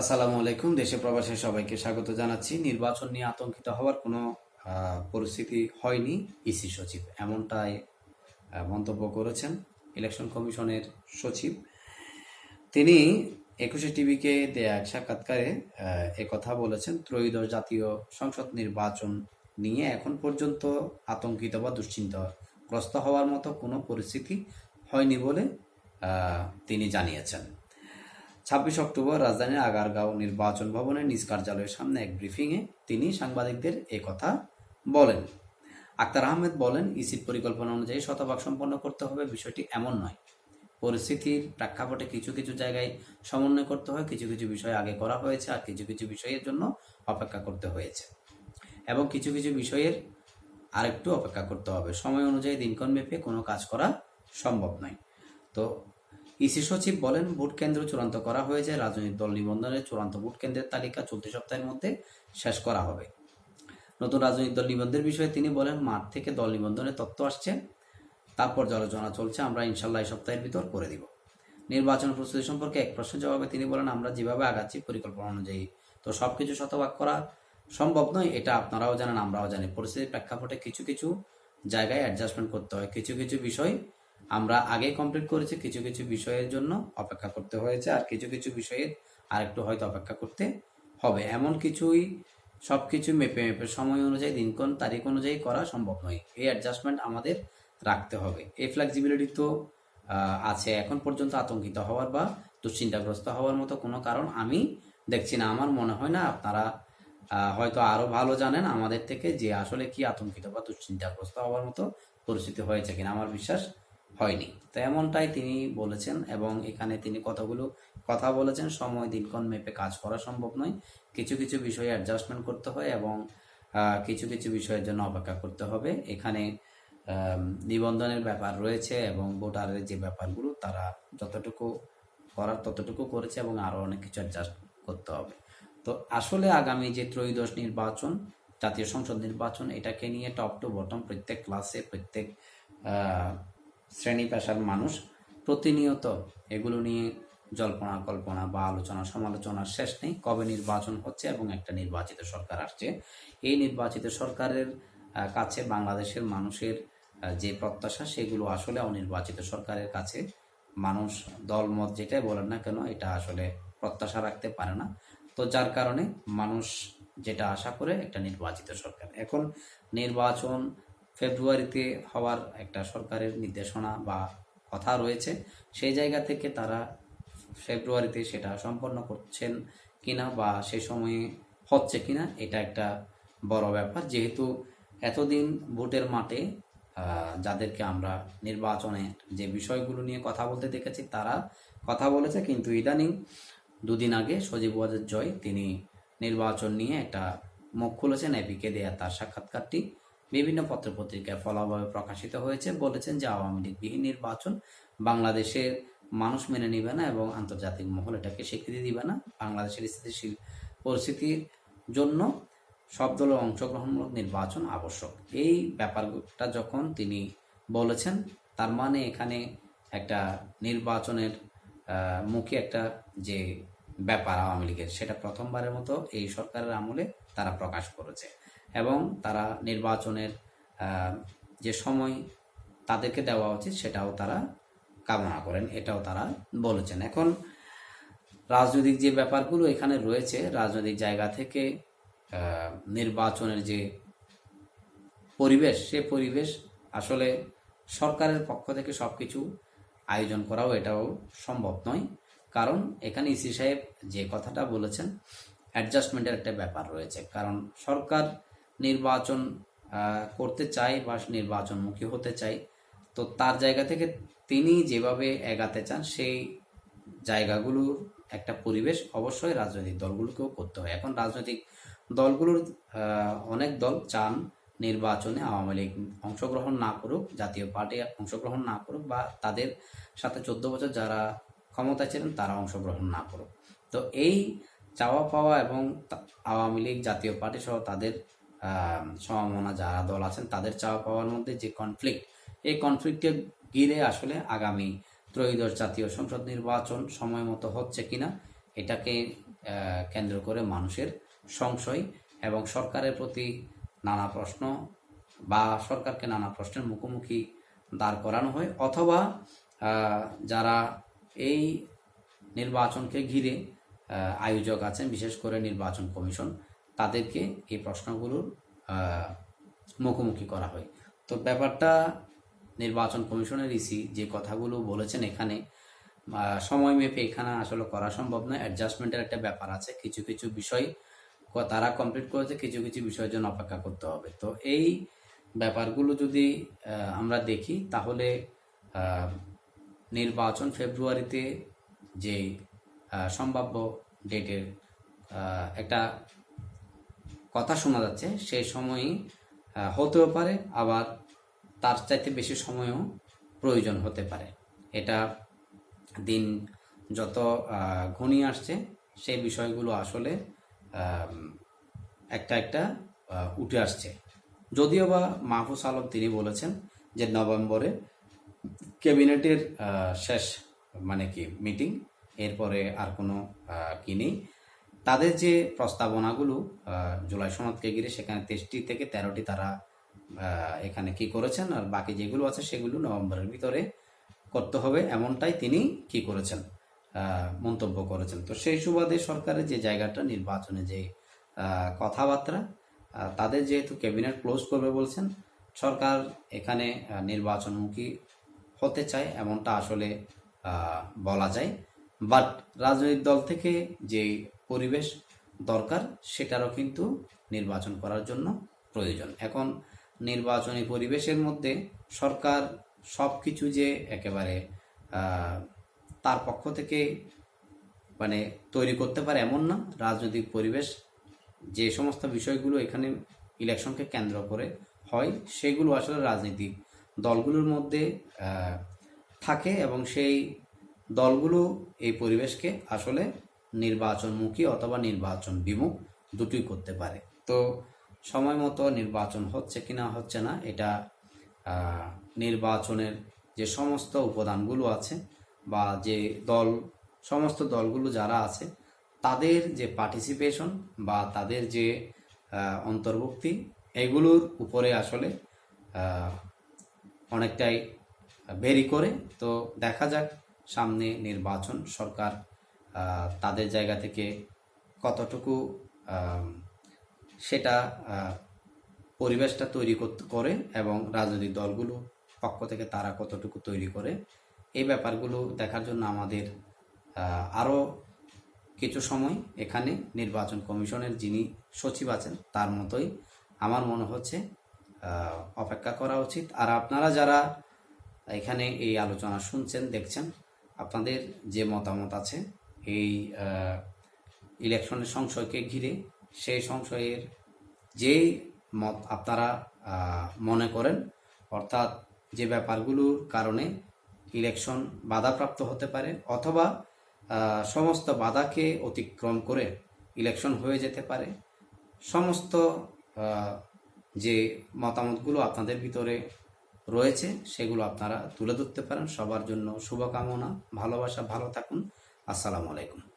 আসসালামু আলাইকুম, দেশে প্রবাসে সবাইকে স্বাগত জানাচ্ছি। নির্বাচন নিয়ে আতঙ্কিত হওয়ার কোনো পরিস্থিতি হয়নি ইসি সচিব, এমনটাই মন্তব্য করেছেন ইলেকশন কমিশনের সচিব। তিনি একুশে টিভিকে দেয়া এক সাক্ষাৎকারে কথা বলেছেন, ত্রয়োদশ জাতীয় সংসদ নির্বাচন নিয়ে এখন পর্যন্ত আতঙ্কিত বা দুশ্চিন্তাগ্রস্ত হওয়ার মতো কোনো পরিস্থিতি হয়নি বলে তিনি জানিয়েছেন। ছাব্বিশ অক্টোবর রাজধানীর আগারগাঁও নির্বাচন ভবনের নিজ কার্যালয়ের সামনে এক ব্রিফিংয়ে তিনি সাংবাদিকদের কথা বলেন। আক্তার আহমেদ বলেন ইসির পরিকল্পনা অনুযায়ী শতভাগ সম্পন্ন করতে হবে, বিষয়টি এমন নয়। পরিস্থিতির প্রেক্ষাপটে কিছু কিছু জায়গায় সমন্বয় করতে হয়, কিছু কিছু বিষয় আগে করা হয়েছে আর কিছু কিছু বিষয়ের জন্য অপেক্ষা করতে হয়েছে। এবং কিছু কিছু বিষয়ের আরেকটু অপেক্ষা করতে হবে। সময় অনুযায়ী দিনক্ষণ মেপে কোনো কাজ করা সম্ভব নয়। তো ইসি সচিব বলেন, ভোট কেন্দ্র চূড়ান্ত করা হয়েছে, রাজনৈতিক দল নিবন্ধনের চূড়ান্ত ভোট কেন্দ্রের তালিকা চলতি সপ্তাহের মধ্যে শেষ করা হবে। নতুন রাজনৈতিক দল নিবন্ধনের বিষয়ে তিনি বলেন, মাঠ থেকে দল নিবন্ধনের তথ্য আসছে, তারপর আলোচনা চলছে, আমরা ইনশাল্লাহ এই সপ্তাহের ভিতর করে দিব। নির্বাচন প্রস্তুতি সম্পর্কে এক প্রশ্নের জবাবে তিনি বলেন, আমরা যেভাবে আগাচ্ছি পরিকল্পনা অনুযায়ী, তো সবকিছু শতভাগ করা সম্ভব নয়, এটা আপনারাও জানেন, আমরাও জানি। পরিস্থিতির প্রেক্ষাপটে কিছু কিছু জায়গায় অ্যাডজাস্টমেন্ট করতে হয়, কিছু কিছু বিষয় আমরা আগে কমপ্লিট করেছি, কিছু কিছু বিষয়ের জন্য অপেক্ষা করতে হয়েছে, আর কিছু কিছু বিষয়ের আরেকটু হয়তো অপেক্ষা করতে হবে। এমন কিছুই সব কিছু মেপে মেপে সময় অনুযায়ী, দিনক্ষণ, তারিখ অনুযায়ী করা সম্ভব নয়। এই অ্যাডজাস্টমেন্ট আমাদের রাখতে হবে। এই ফ্লেক্সিবিলিটি তো আছে এখন পর্যন্ত আতঙ্কিত হওয়ার বা দুশ্চিন্তাগ্রস্ত হওয়ার মতো কোনো কারণ আমি দেখছি না। আমার মনে হয় না, আপনারা হয়তো আরও ভালো জানেন আমাদের থেকে যে আসলে কি আতঙ্কিত বা দুশ্চিন্তাগ্রস্ত হওয়ার মতো পরিস্থিতি হয়েছে কিনা। আমার বিশ্বাস হয়নি। তো এমনটাই তিনি বলেছেন এবং এখানে তিনি কতগুলো কথা বলেছেন। সময় দিনক্ষণ মেপে কাজ করা সম্ভব নয়। কিছু কিছু বিষয়ে অ্যাডজাস্টমেন্ট করতে হয় এবং কিছু কিছু বিষয়ের জন্য অপেক্ষা করতে হবে। এখানে নিবন্ধনের ব্যাপার রয়েছে এবং ভোটারের যে ব্যাপারগুলো তারা যতটুকু করার ততটুকু করেছে এবং আরও অনেক কিছু অ্যাডজাস্ট করতে হবে। তো আসলে আগামী যে ত্রয়োদশ নির্বাচন, জাতীয় সংসদ নির্বাচন, এটাকে নিয়ে টপ টু বটম প্রত্যেক ক্লাসে প্রত্যেক শ্রেণি পেশার মানুষ প্রতিনিয়ত এগুলো নিয়ে জল্পনা, কল্পনা বা আলোচনা, সমালোচনার শেষ নেই। কবে নির্বাচন হচ্ছে এবং একটা নির্বাচিত সরকার আসছে। এই নির্বাচিত সরকারের কাছে বাংলাদেশের মানুষের যে প্রত্যাশা, সেগুলো আসলে অনির্বাচিত সরকারের কাছে। মানুষ, দলমত যেটাই বলেন না কেন, এটা আসলে প্রত্যাশা রাখতে পারে না। তো যার কারণে মানুষ যেটা আশা করে, একটা নির্বাচিত সরকার। এখন নির্বাচন ফেব্রুয়ারিতে হওয়ার একটা সরকারের নির্দেশনা বা কথা রয়েছে, সেই জায়গা থেকে তারা ফেব্রুয়ারিতে সেটা সম্পন্ন করছেন কিনা বা সে সময়ে হচ্ছে কিনা, এটা একটা বড় ব্যাপার। যেহেতু এতদিন ভোটের মাঠে যাদেরকে আমরা নির্বাচনে যে বিষয়গুলো নিয়ে কথা বলতে দেখেছি, তারা কথা বলেছে। কিন্তু ইদানিং দুদিন আগে সজীব ওয়াজেদ জয়, তিনি নির্বাচন নিয়ে একটা মুখ খুলেছেন এপিকে দেয়া তার সাক্ষাৎকারটি। বিভিন্ন পত্রপত্রিকায় ফলাভাবে প্রকাশিত হয়েছে। বলেছেন যে আওয়ামী লীগবিহীন নির্বাচন বাংলাদেশের মানুষ মেনে নিবে না এবং আন্তর্জাতিক মহল এটাকে স্বীকৃতি দিবে না। বাংলাদেশের স্থিতিশীল পরিস্থিতির জন্য সব দলের অংশগ্রহণমূলক নির্বাচন আবশ্যক। এই ব্যাপারটা যখন তিনি বলেছেন, তার মানে এখানে একটা নির্বাচনের মুখে একটা যে ব্যাপার আওয়ামী লীগের, সেটা প্রথমবারের মতো এই সরকারের আমলে তারা প্রকাশ করেছে। এবং তারা নির্বাচনের যে সময় তাদেরকে দেওয়া উচিত সেটাও তারা কামনা করেন, এটাও তারা বলেছেন। এখন রাজনৈতিক যে ব্যাপারগুলো এখানে রয়েছে, রাজনৈতিক জায়গা থেকে নির্বাচনের যে পরিবেশ, সে পরিবেশ আসলে সরকারের পক্ষ থেকে সব কিছু আয়োজন করাও এটাও সম্ভব নয়। কারণ এখানে ইসি সাহেব যে কথাটা বলেছেন অ্যাডজাস্টমেন্টের একটা ব্যাপার রয়েছে। কারণ সরকার নির্বাচন করতে চায় বা নির্বাচনমুখী হতে চায় তো তার জায়গা থেকে তিনি যেভাবে এগাতে চান, সেই জায়গাগুলোর একটা পরিবেশ অবশ্যই রাজনৈতিক দলগুলোকেও করতে হয়। এখন রাজনৈতিক দলগুলোর অনেক দল চান নির্বাচনে আওয়ামী লীগ অংশগ্রহণ না করুক, জাতীয় পার্টি অংশগ্রহণ না করুক বা তাদের সাথে চোদ্দ বছর যারা ক্ষমতায় ছিলেন তারা অংশগ্রহণ না করুক। তো এই চাওয়া পাওয়া এবং আওয়ামী লীগ, জাতীয় পার্টি সহ তাদের সমমনা যারা দল আছেন, তাদের চাওয়া পাওয়ার মধ্যে যে কনফ্লিক্ট এই কনফ্লিক্টকে ঘিরে আসলে আগামী ত্রয়োদশ জাতীয় সংসদ নির্বাচন সময় মতো হচ্ছে কিনা, এটাকে কেন্দ্র করে মানুষের সংশয় এবং সরকারের প্রতি নানা প্রশ্ন বা সরকারকে নানা প্রশ্নের মুখোমুখি দাঁড় করানো হয় অথবা যারা এই নির্বাচনকে ঘিরে আয়োজক আছেন, বিশেষ করে নির্বাচন কমিশন তাদেরকে এই প্রশ্নগুলোর মুখোমুখি করা হয়। তো ব্যাপারটা নির্বাচন কমিশনের ইসি যে কথাগুলো বলেছেন এখানে সময় মেপে এখানে আসলে করা সম্ভব নয় অ্যাডজাস্টমেন্টের একটা ব্যাপার আছে। কিছু কিছু বিষয় তারা কমপ্লিট করেছে, কিছু কিছু বিষয়ের জন্য অপেক্ষা করতে হবে। তো এই ব্যাপারগুলো যদি আমরা দেখি, তাহলে নির্বাচন ফেব্রুয়ারিতে যে সম্ভাব্য ডেটের একটা কথা শোনা যাচ্ছে, সেই সময়ই হতেও পারে, আবার তার চাইতে বেশি সময়ও প্রয়োজন হতে পারে। এটা দিন যত ঘনিয়ে আসছে, সেই বিষয়গুলো আসলে একটা একটা উঠে আসছে। যদিও বা মাহফুজ আলম তিনি বলেছেন যে নভেম্বরে ক্যাবিনেটের শেষ মানে কি, মিটিং, এরপরে আর কোনো কি নেই। তাদের যে প্রস্তাবনাগুলো জুলাই সনদকে ঘিরে সেখানে তেইশটি থেকে তেরোটি তারা এখানে কি করেছেন আর বাকি যেগুলো আছে সেগুলো নভেম্বরের ভিতরে করতে হবে এমনটাই তিনি কি করেছেন মন্তব্য করেছেন। তো সেই সুবাদে সরকারের যে জায়গাটা, নির্বাচনে যে কথাবার্তা তাদের যেহেতু ক্যাবিনেট ক্লোজ করবে বলছেন, সরকার এখানে নির্বাচনমুখী হতে চায় এমনটা আসলে বলা যায়। বাট রাজনৈতিক দল থেকে যে পরিবেশ দরকার, সেটারও কিন্তু নির্বাচন করার জন্য প্রয়োজন। এখন নির্বাচনী পরিবেশের মধ্যে সরকার সব কিছু যে একেবারে তার পক্ষ থেকে মানে তৈরি করতে পারে এমন না। রাজনৈতিক পরিবেশ যে সমস্ত বিষয়গুলো এখানে ইলেকশনকে কেন্দ্র করে হয়, সেগুলো আসলে রাজনৈতিক দলগুলোর মধ্যে থাকে এবং সেই দলগুলো এই পরিবেশকে আসলে নির্বাচনমুখী অথবা নির্বাচন বিমুখ দুটোই করতে পারে। তো সময় মতো নির্বাচন হচ্ছে কি না হচ্ছে না, এটা নির্বাচনের যে সমস্ত উপাদানগুলো আছে বা যে দল, সমস্ত দলগুলো যারা আছে, তাদের যে পার্টিসিপেশন বা তাদের যে অন্তর্ভুক্তি, এগুলোর উপরে আসলে অনেকটাই ভেরি করে। তো দেখা যাক সামনে নির্বাচন সরকার তাদের জায়গা থেকে কতটুকু সেটা পরিবেশটা তৈরি করে এবং রাজনৈতিক দলগুলো পক্ষ থেকে তারা কতটুকু তৈরি করে, এই ব্যাপারগুলো দেখার জন্য আমাদের আরও কিছু সময় এখানে নির্বাচন কমিশনের যিনি সচিব আছেন, তার মতোই আমার মনে হচ্ছে অপেক্ষা করা উচিত। আর আপনারা যারা এখানে এই আলোচনা শুনছেন, দেখছেন, আপনাদের যে মতামত আছে এই ইলেকশনের সংশয়কে ঘিরে সেই সংশয়ের যেই মত আপনারা মনে করেন, অর্থাৎ যে ব্যাপারগুলোর কারণে ইলেকশন বাধাপ্রাপ্ত হতে পারে অথবা সমস্ত বাধাকে অতিক্রম করে ইলেকশন হয়ে যেতে পারে, সমস্ত যে মতামতগুলো আপনাদের ভিতরে রয়েছে সেগুলো আপনারা তুলে ধরতে পারেন। সবার জন্য শুভকামনা, ভালোবাসা, ভালো থাকুন। আসসালামু আলাইকুম।